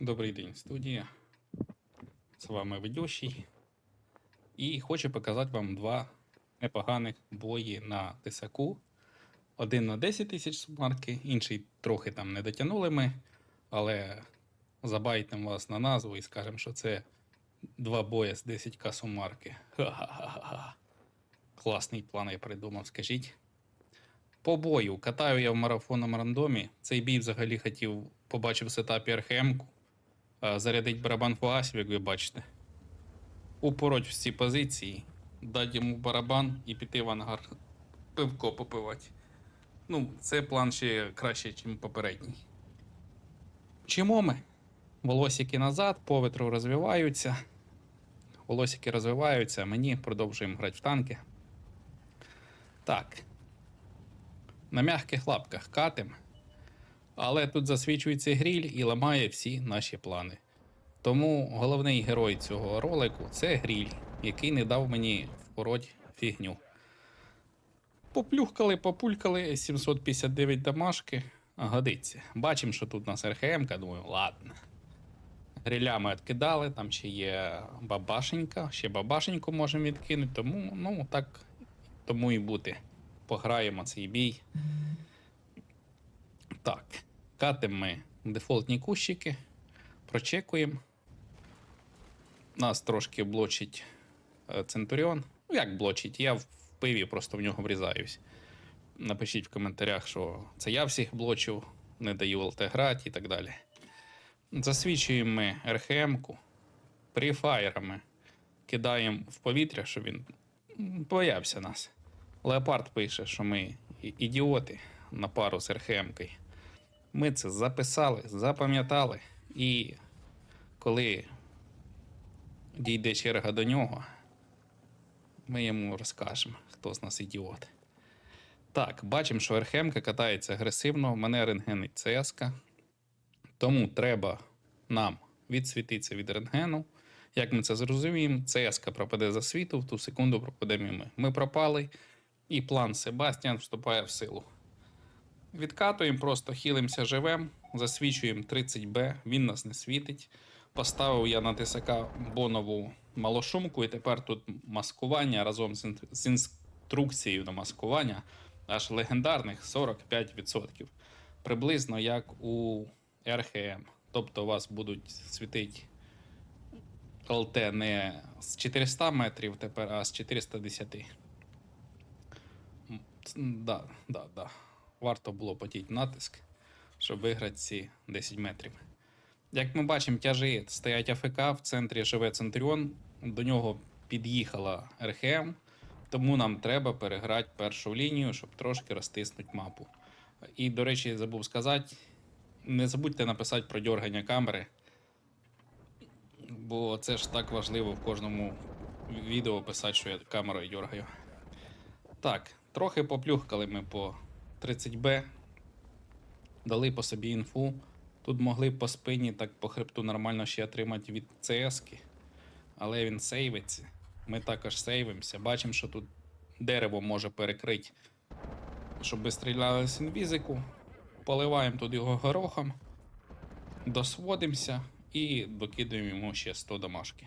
Добрий день, студія. З вами ведущий. І хочу показати вам два непоганих бої на тисаку. Один на 10 тисяч сумарки, інший трохи там не дотягнули ми, але забайтимо вас на назву і скажемо, що це два бої з 10к сумарки. Ха-ха-ха. Класний план я придумав, скажіть. По бою катаю я в марафонному рандомі. Цей бій взагалі хотів побачив в сетапі РХМ-ку. Е, Зарядить барабан фугасів, як ви бачите. Упороть всі позиції, дати йому барабан і піти в ангар пивко попивати. Ну, це план ще краще, ніж попередній. Чимо ми? Волосики назад, по ветру розвиваються. Волосики розвиваються, мені продовжуємо грати в танки. Так. На м'яких лапках катим. Але тут засвічується гріль і ламає всі наші плани. Тому головний герой цього ролику це гріль, який не дав мені впороть фігню. Поплюхкали, популькали 759 дамашки. Годиться. Бачимо, що тут у нас РХМ, думаю, ладно. Гриля ми відкидали, там ще є бабашенька, ще бабашеньку можемо відкинути, тому ну так тому і бути. Пограємо цей бій. Так, катимо дефолтні кущики, прочекуємо. Нас трошки блочить е, Центуріон. Ну, як блочить? Я в пиві просто в нього врізаюсь. Напишіть в коментарях, що це я всіх блочив, не даю ЛТ грати і так далі. Засвічуємо ми РХМ-ку, префаєрами кидаємо в повітря, щоб він боявся нас. Леопард пише, що ми ідіоти на пару з РХМ-кою. Ми це записали, запам'ятали, і коли дійде черга до нього, ми йому розкажемо, хто з нас ідіот. Так, бачимо, що РХМ катається агресивно, в мене рентгенить ЦСК. Тому треба нам відсвітитися від рентгену. Як ми це зрозуміємо, ЦСК пропаде за світу, в ту секунду пропадемо і ми. Ми пропали, і план Себастьян вступає в силу. Відкатуємо, просто хілимося живем, засвічуємо 30Б, він нас не світить. Поставив я на ТСК бонову малошумку, і тепер тут маскування разом з ін- з інструкцією на маскування аж легендарних 45%. Приблизно як у РХМ. Тобто у вас будуть світити ЛТ не з 400 метрів тепер, а з 410. М, ц- Да, да, да. Варто було потіти натиск, щоб виграти ці 10 метрів. Як ми бачимо, тяжі стоять АФК, в центрі живе Центріон, до нього під'їхала РХМ, тому нам треба переграти першу лінію, щоб трошки розтиснути мапу. І, до речі, забув сказати, не забудьте написати про дергання камери, бо це ж так важливо в кожному відео писати, що я камерою дергаю. Так, трохи поплюхкали ми по 30Б, дали по собі інфу. Тут могли по спині так по хребту нормально ще отримати від ЦСки, але він сейвиться. Ми також сейвимося. Бачимо, що тут дерево може перекрити, щоб стріляли з інвізику. Поливаємо тут його горохом, досводимося і докидуємо йому ще 100 домашки.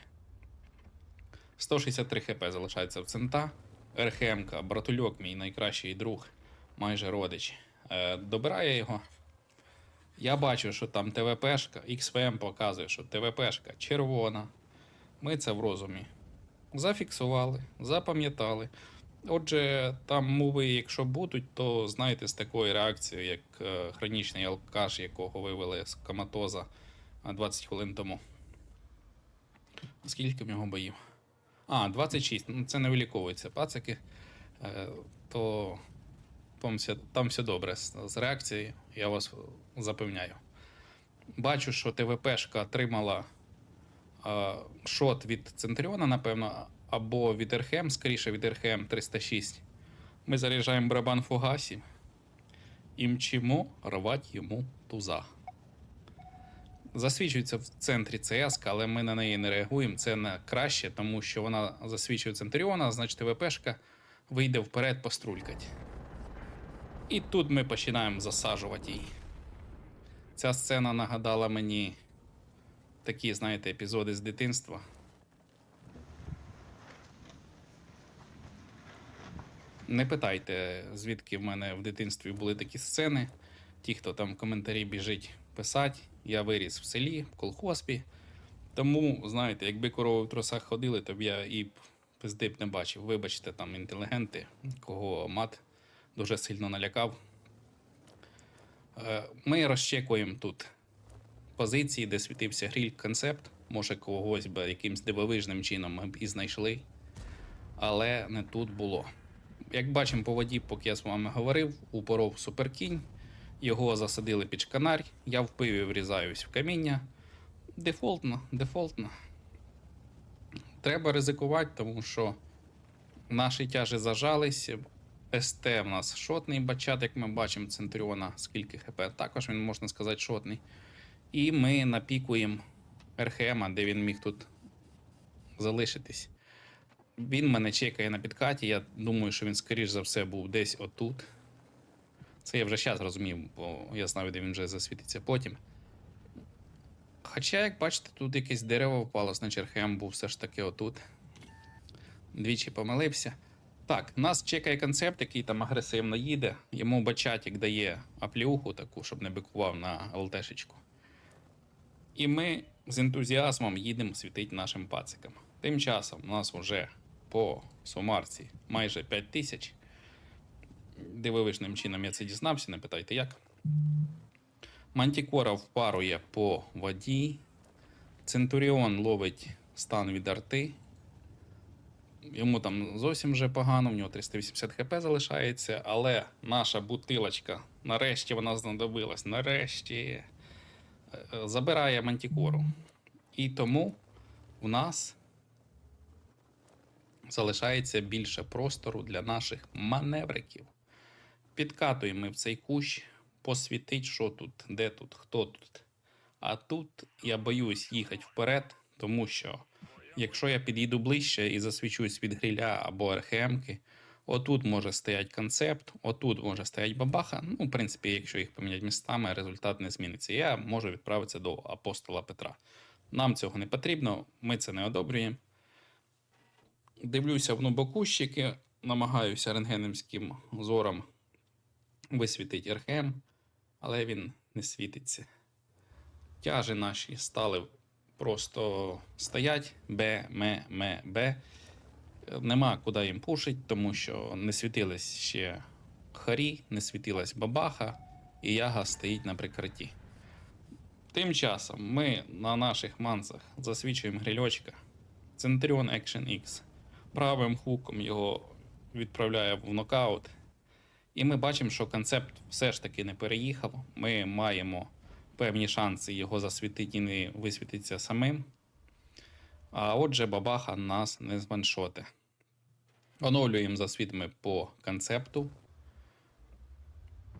163 хп залишається в цента. РХМ-ка, братульок, мій найкращий друг, майже родич. Е, добирає його. Я бачу, що там ТВПшка, XVM показує, що ТВПшка червона. Ми це в розумі. Зафіксували, запам'ятали. Отже, там мови, якщо будуть, то знаєте, з такою реакцією, як е, хронічний алкаш, якого вивели з коматоза е, 20 хвилин тому. Скільки в нього боїв? А, 26. Ну, це не виліковується пацики. Е, то там все, там все добре з, реакцією, я вас запевняю. Бачу, що ТВПшка отримала е, шот від Центріона, напевно, або від РХМ, скоріше від РХМ 306. Ми заряджаємо барабан фугасів і мчимо рвати йому туза. Засвічується в центрі ЦСК, але ми на неї не реагуємо. Це не краще, тому що вона засвічує Центріона, значить ТВПшка вийде вперед пострулькать. І тут ми починаємо засаджувати її. Ця сцена нагадала мені такі, знаєте, епізоди з дитинства. Не питайте, звідки в мене в дитинстві були такі сцени. Ті, хто там в коментарі біжить писати, я виріс в селі, в колхозпі. Тому, знаєте, якби корови в тросах ходили, то б я і пизди б не бачив. Вибачте, там інтелігенти, кого мат дуже сильно налякав. Е, Ми розчекуємо тут позиції, де світився гріль концепт. Може, когось би якимсь дивовижним чином ми б і знайшли. Але не тут було. Як бачимо по воді, поки я з вами говорив, упоров суперкінь, його засадили під шканарь, я в пиві врізаюсь в каміння. Дефолтно, дефолтно. Треба ризикувати, тому що наші тяжі зажались. СТ в нас шотний бачат, як ми бачимо, Центріона, скільки ХП. Також він, можна сказати, шотний. І ми напікуємо РХМ, де він міг тут залишитись. Він мене чекає на підкаті. Я думаю, що він, скоріш за все, був десь отут. Це я вже зараз розумів, бо я знав, де він вже засвітиться потім. Хоча, як бачите, тут якесь дерево впало, значить РХМ був все ж таки отут. Двічі помилився. Так, нас чекає концепт, який там агресивно їде. Йому бачатік дає аплюху таку, щоб не бикував на ЛТшечку. І ми з ентузіазмом їдемо світити нашим пацикам. Тим часом у нас вже по сумарці майже 5 тисяч. Дивовижним чином я це дізнався, не питайте як. Мантікора впарує по воді. Центуріон ловить стан від арти. Йому там зовсім вже погано, в нього 380 хп залишається, але наша бутилочка, нарешті вона знадобилась, нарешті е, забирає мантікору. І тому в нас залишається більше простору для наших маневриків. Підкатуємо в цей кущ, посвітить, що тут, де тут, хто тут. А тут я боюсь їхати вперед, тому що якщо я під'їду ближче і засвічусь від гриля або РХМки, отут може стояти концепт, отут може стояти бабаха. Ну, в принципі, якщо їх поміняти містами, результат не зміниться. Я можу відправитися до апостола Петра. Нам цього не потрібно, ми це не одобрюємо. Дивлюся в нубокущики, намагаюся рентгенівським зором висвітити РХМ, але він не світиться. Тяжі наші стали просто стоять Б, М, М, Б. Нема куди їм пушить, тому що не світились ще харі, не світилась бабаха, і яга стоїть на прикритті. Тим часом ми на наших мансах засвічуємо грильочка. Centurion Action X. Правим хуком його відправляє в нокаут. І ми бачимо, що концепт все ж таки не переїхав. Ми маємо певні шанси його засвітити і не висвітитися самим. А отже, бабаха нас не званшоти. Оновлюємо засвіт ми по концепту.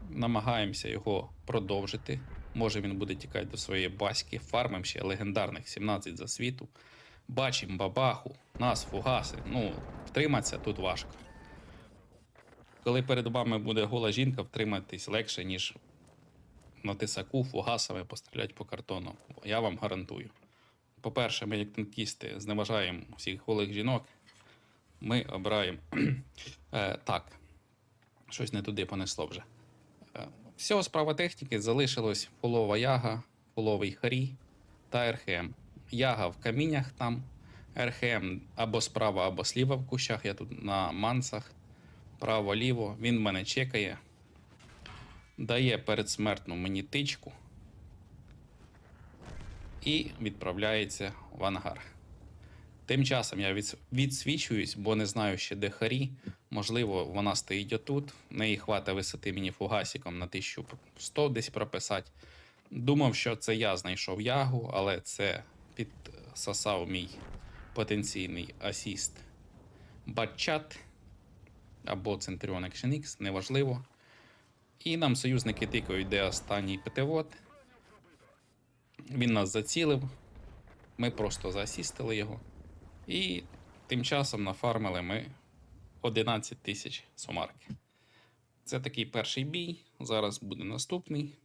Намагаємося його продовжити. Може він буде тікати до своєї баськи. Фармим ще легендарних 17 засвіту. Бачимо бабаху, нас фугаси. Ну, втриматися тут важко. Коли перед вами буде гола жінка, втриматись легше, ніж на тисаку фугасами постріляти по картону. Я вам гарантую. По-перше, ми, як танкісти, зневажаємо всіх голих жінок. Ми обираємо. е, так, щось не туди понесло вже. Е, всього справа техніки залишилось полова яга, половий харі та РХМ. Яга в каміннях там, РХМ або справа, або сліва в кущах. Я тут на мансах, право-ліво. Він мене чекає. Дає передсмертну мені тичку і відправляється в ангар. Тим часом я відсвічуюсь, бо не знаю ще де харі. Можливо, вона стоїть отут. В неї хвата висоти мені фугасиком на 1100 десь прописати. Думав, що це я знайшов ягу, але це підсосав мій потенційний асіст Батчат або Centurion Action X, неважливо. І нам союзники тикають, де останній ПТВОД. Він нас зацілив. Ми просто заасістили його. І тим часом нафармили ми 11 тисяч сумарки. Це такий перший бій. Зараз буде наступний.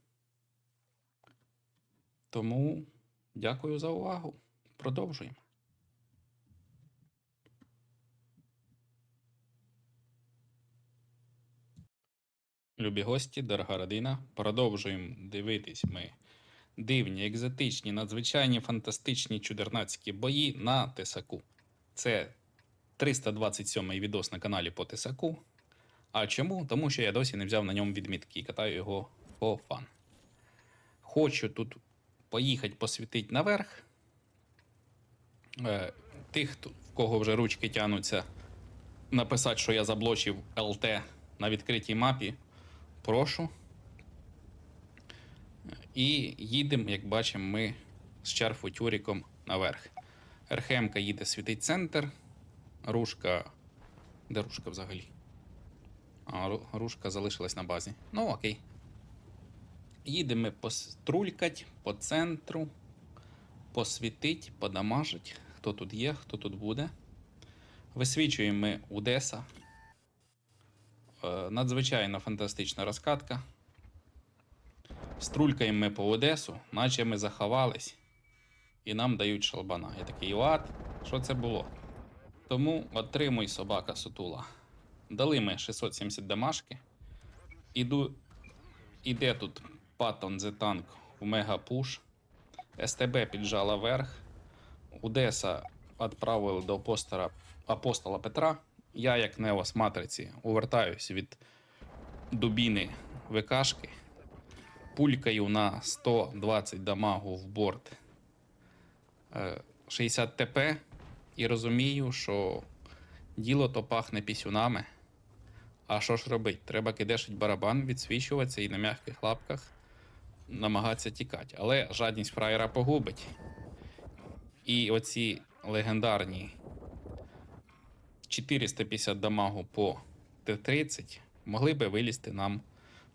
Тому Дякую за увагу. Продовжуємо. Любі гості, дорога родина, продовжуємо дивитись ми дивні, екзотичні, надзвичайні, фантастичні чудернацькі бої на Тесаку. Це 327-й відос на каналі по Тесаку. А чому? Тому що я досі не взяв на ньому відмітки і катаю його по фан. Хочу тут поїхати посвітити наверх. Е, Тих, в кого вже ручки тянуться, написати, що я заблочив ЛТ на відкритій мапі. Прошу. І їдемо, як бачимо, ми з черфу тюріком наверх. РХМ їде світить центр. Рушка. Де рушка взагалі? А, Ру- рушка залишилась на базі. Ну, окей. Їдемо пострулькать по центру, посвітить, подамажить. Хто тут є, хто тут буде. Висвічуємо ми Удеса. Е, Надзвичайно фантастична розкатка. Струлькаємо ми по Одесу, наче ми заховались, і нам дають шалбана. Я такий от, що це було? Тому отримуй собака сутула. Дали ми 670 дамашки. Іду, іде тут Паттон The Tank в мегапуш. СТБ піджала вверх. Удеса відправили до апостола, апостола Петра. Я, як Нео з матриці, увертаюсь від дубіни ВКшки. Пулькаю на 120 дамагу в борт е, 60 ТП і розумію, що діло то пахне пісюнами. А що ж робить? Треба кидешить барабан, відсвічуватися і на м'яких лапках намагатися тікати. Але жадність фраєра погубить. І оці легендарні 450 дамагу по Т-30 могли би вилізти нам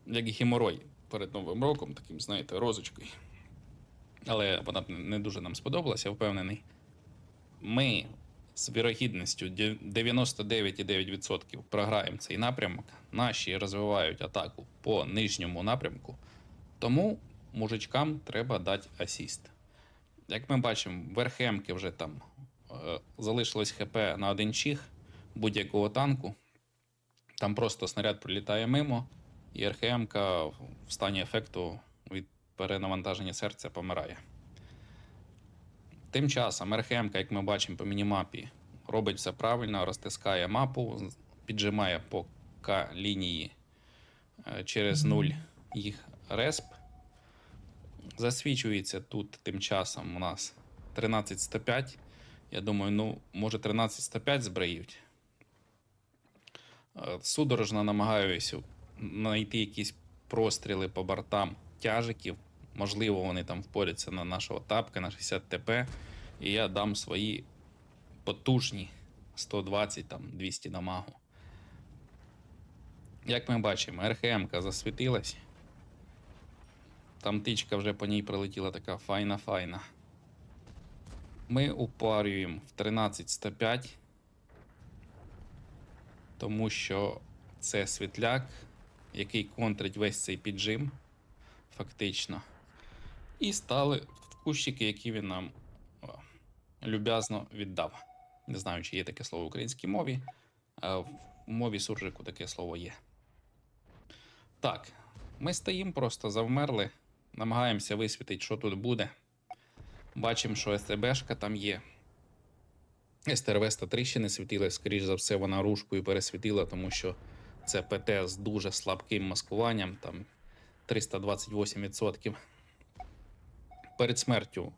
як геморой перед Новим роком, таким, знаєте, розочкою. Але вона б не дуже нам сподобалася, я впевнений. Ми з вірогідністю 99,9% програємо цей напрямок. Наші розвивають атаку по нижньому напрямку. Тому мужичкам треба дати асіст. Як ми бачимо, верхемки вже там е, залишилось ХП на один чих будь-якого танку. Там просто снаряд пролітає мимо, і РХМ в стані ефекту від перенавантаження серця помирає. Тим часом РХМ, як ми бачимо по мінімапі, робить все правильно, розтискає мапу, піджимає по К лінії е, через нуль їх респ. Засвічується тут тим часом у нас 13.105. Я думаю, ну, може 13.105 збриють. Е, Судорожно намагаюся знайти якісь простріли по бортам тяжиків. Можливо, вони там впоряться на нашого тапка на 60 ТП. І я дам свої потужні 120 там 200 дамагу. Як ми бачимо, РХМ-ка засвітилась. Там тичка вже по ній прилетіла така файна-файна. Ми упарюємо в 13.105, тому що це світляк, який контрить весь цей піджим, фактично. І стали в кущики, які він нам люб'язно віддав. Не знаю, чи є таке слово в українській мові, в мові суржику таке слово є. Так, ми стоїмо просто завмерли, намагаємося висвітити, що тут буде. Бачимо, що СТБшка там є. СТРВ 103 ще не світила, скоріш за все, вона рушкою пересвітила, тому що це ПТ з дуже слабким маскуванням, там 328%. Перед смертю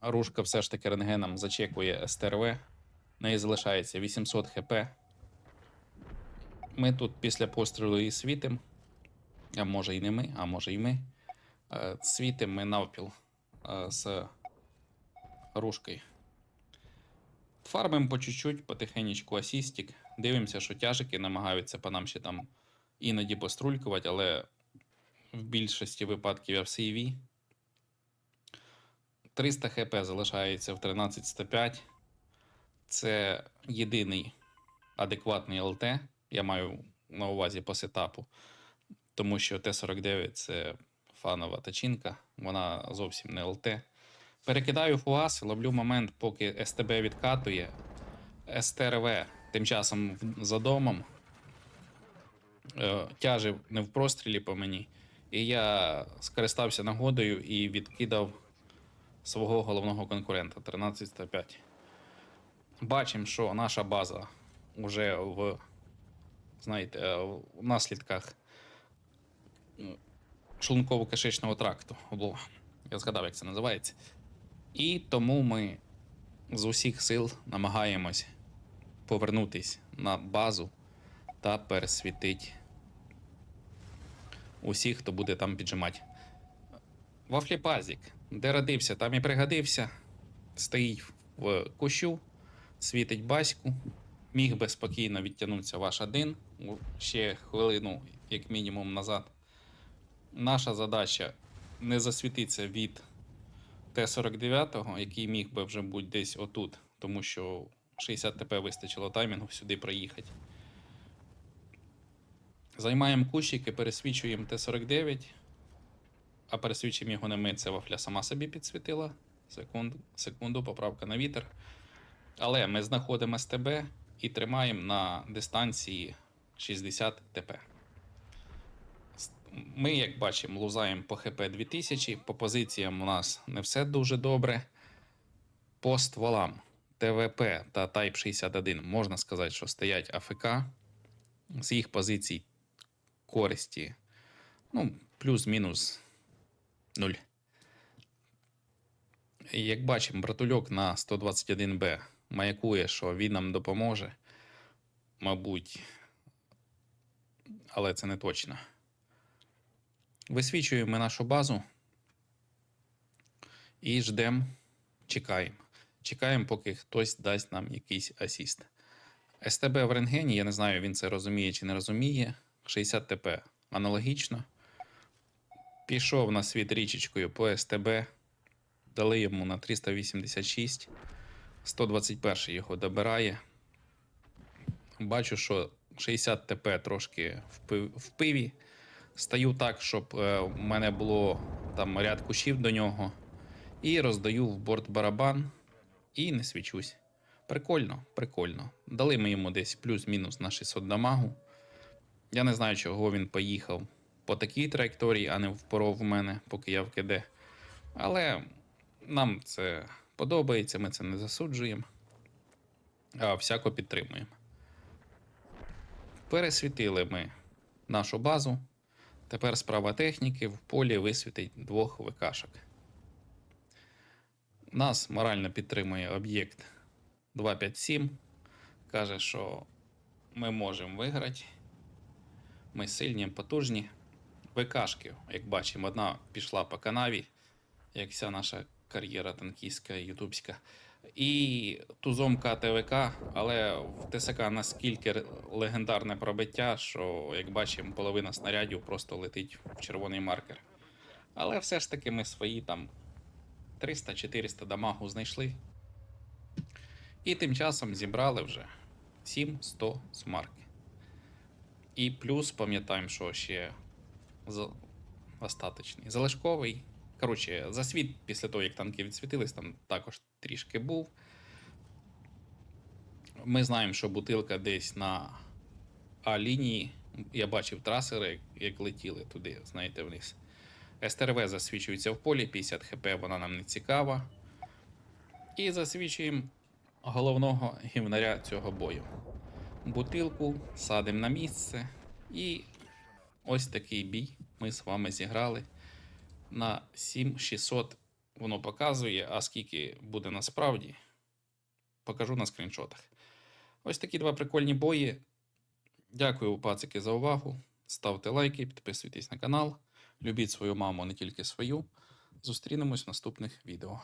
рушка все ж таки рентгеном зачекує СТРВ. Неї залишається 800 хп. Ми тут після пострілу і світимо. А може і не ми, а може і ми. Е, Світимо ми навпіл е, з рушкою. Фармимо по чуть-чуть, потихенечку асістік. Дивимося, що тяжики намагаються по нам ще там іноді пострулькувати, але в більшості випадків FCV. 300 хп залишається в 13.105. Це єдиний адекватний ЛТ. Я маю на увазі по сетапу. Тому що Т-49 це фанова тачинка, вона зовсім не ЛТ. Перекидаю фугас, ловлю момент, поки СТБ відкатує. СТРВ тим часом за домом. Е, тяжив не в прострілі по мені. І я скористався нагодою і відкидав свого головного конкурента 13-105. Бачимо, що наша база вже в, знаєте, е, в наслідках шлунково-кишечного тракту. Я згадав, як це називається. І тому ми з усіх сил намагаємось повернутись на базу та пересвітити усіх, хто буде там піджимати. Вафліпазік, де родився, там і пригодився. Стоїть в кущу, світить баську. Міг би спокійно відтягнутися ваш один ще хвилину, як мінімум, назад. Наша задача не засвітитися від Т-49, який міг би вже бути десь отут, тому що 60 ТП вистачило таймінгу сюди проїхати. Займаємо кущики, пересвічуємо Т-49, а пересвічуємо його не ми, це вафля сама собі підсвітила. Секунду, секунду, поправка на вітер. Але ми знаходимо СТБ і тримаємо на дистанції 60 ТП. Ми, як бачимо, лузаємо по ХП 2000, по позиціям у нас не все дуже добре. По стволам ТВП та Type 61 можна сказати, що стоять АФК. З їх позицій користі ну, плюс-мінус 0. Як бачимо, братульок на 121Б маякує, що він нам допоможе. Мабуть, але це не точно. Висвічуємо нашу базу і ждемо, чекаємо. Чекаємо, поки хтось дасть нам якийсь асіст. СТБ в рентгені, я не знаю, він це розуміє чи не розуміє. 60 ТП аналогічно. Пішов на світ річечкою по СТБ. Дали йому на 386. 121 його добирає. Бачу, що 60 ТП трошки в пиві. Стаю так, щоб е, мене було там ряд кущів до нього. І роздаю в борт барабан і не свічусь. Прикольно, прикольно. Дали ми йому десь плюс-мінус на 600 дамагу. Я не знаю, чого він поїхав по такій траєкторії, а не впоров в мене, поки я в КД. Але нам це подобається, ми це не засуджуємо, а всяко підтримуємо. Пересвітили ми нашу базу. Тепер справа техніки в полі висвітить двох ВКшок. Нас морально підтримує об'єкт 257. Каже, що ми можемо виграти. Ми сильні, потужні. ВКшки, як бачимо, одна пішла по канаві, як вся наша кар'єра танкістська, ютубська. І тузом КТВК, але в ТСК наскільки легендарне пробиття, що, як бачимо, половина снарядів просто летить в червоний маркер. Але все ж таки ми свої там 300-400 дамагу знайшли. І тим часом зібрали вже 7-100 смарки. І плюс пам'ятаємо, що ще остаточний. Залишковий. Коротше, засвіт після того, як танки відсвітились, там також трішки був. Ми знаємо, що бутилка десь на А-лінії. Я бачив трасери, як летіли туди, знаєте, вниз. СТРВ засвічується в полі, 50 хп, вона нам не цікава. І засвічуємо головного гівнаря цього бою. Бутилку садимо на місце. І ось такий бій ми з вами зіграли. На 7600 воно показує, а скільки буде насправді, покажу на скріншотах. Ось такі два прикольні бої. Дякую, пацики, за увагу. Ставте лайки, підписуйтесь на канал. Любіть свою маму, не тільки свою. Зустрінемось в наступних відео.